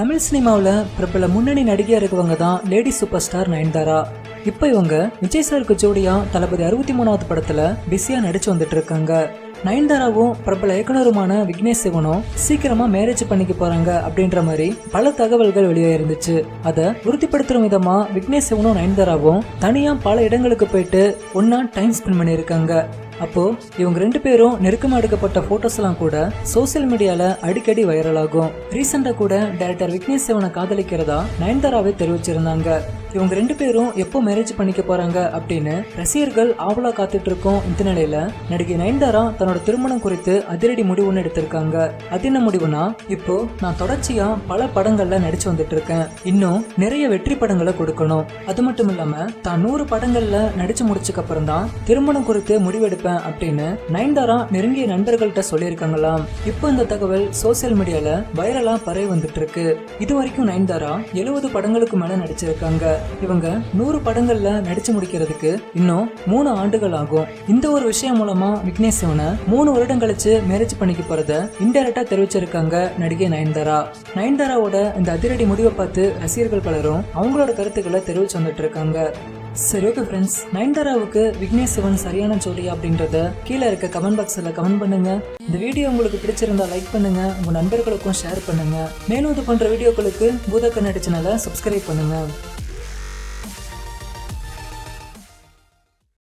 தமிழ் சினிமாவில் பிரபல முன்னணி நடிகையாக இருக்கவங்க தான் லேடி சூப்பர் ஸ்டார் நயன்தாரா. இப்போ இவங்க விஜய் சாருக்கு ஜோடியா தளபதி அறுபத்தி மூணாவது படத்துல பிஸியா நடிச்சு வந்துட்டு இருக்காங்க. நயன்தாராவும் பிரபல இயக்குனருமான விக்னேஷ் சிவனும் சீக்கிரமா மேரேஜ் பண்ணிக்க போறாங்க அப்படின்ற மாதிரி பல தகவல்கள் வெளியே இருந்துச்சு. அதை உறுதிப்படுத்துற விதமா விக்னேஷ் சிவனும் நயன்தாராவும் தனியா பல இடங்களுக்கு போயிட்டு ஒன்னா டைம் ஸ்பெண்ட் பண்ணியிருக்காங்க. அப்போ இவங்க ரெண்டு பேரும் நெருக்கமா எடுக்கப்பட்ட போட்டோஸ் எல்லாம் கூட சோசியல் மீடியால அடிக்கடி வைரல் ஆகும். ரீசெண்டா கூட டைரக்டர் விக்னேஷ் சிவனை காதலிக்கிறதா நயன்தாராவே தெரிவிச்சிருந்தாங்க. இவங்க ரெண்டு பேரும் எப்போ மேரேஜ் பண்ணிக்க போறாங்க அப்படின்னு ரசிகர்கள் ஆவலா காத்துட்டு இருக்கோம் இந்த நிலையில. நடிகை நயன்தாரா தன்னோட திருமணம் குறித்து அதிரடி முடிவு ஒன்று எடுத்திருக்காங்க. அது என்ன முடிவுனா இப்போ நான் தொடர்ச்சியா பல படங்கள்ல நடிச்சு வந்துட்டு இருக்கேன். இன்னும் நிறைய வெற்றி படங்களை கொடுக்கணும். அது மட்டும் இல்லாம தான் நூறு படங்கள்ல நடிச்சு முடிச்சதுக்கு அப்புறம் தான் திருமணம் குறித்து முடிவெடுப்பேன் அப்படின்னு நயன்தாரா நெருங்கிய நண்பர்கள்ட்ட சொல்லியிருக்காங்களாம். இப்போ இந்த தகவல் சோசியல் மீடியால வைரலா பரவி வந்துட்டு இருக்கு. இது வரைக்கும் நயன்தாரா எழுபது படங்களுக்கு மேல நடிச்சிருக்காங்க. இவங்க நூறு படங்கள்ல நடிச்சு முடிக்கிறதுக்கு இன்னும் மூணு ஆண்டுகள் ஆகும். இந்த ஒரு விஷயம் மூலமா விக்னேஷ் சிவனை மூணு வருடம் கழிச்சு மேரேஜ் பண்ணிக்க போறத இன்டெரக்டா தெரிவிச்சிருக்காங்க நடிகை நயன்தாரா. நயன்தாராவோட இந்த அதிரடி முடிவை பார்த்து ரசிகர்கள் பலரும் அவங்களோட கருத்துக்களை தெரிவிச்சு வந்துட்டு இருக்காங்க. சரி ஓகே ஃப்ரெண்ட்ஸ் நயன்தாராவுக்கு விக்னேஷ் சிவன் சரியான ஜோடியா அப்படின்றத கீழே இருக்க கமெண்ட் பாக்ஸில் கமெண்ட் பண்ணுங்க. இந்த வீடியோ உங்களுக்கு பிடிச்சிருந்தா லைக் பண்ணுங்க. உங்க நண்பர்களுக்கும் ஷேர் பண்ணுங்க. மேலும் இது போன்ற வீடியோக்களுக்கு பூதக்கண்ணடி சேனலை சப்ஸ்கிரைப் பண்ணுங்க.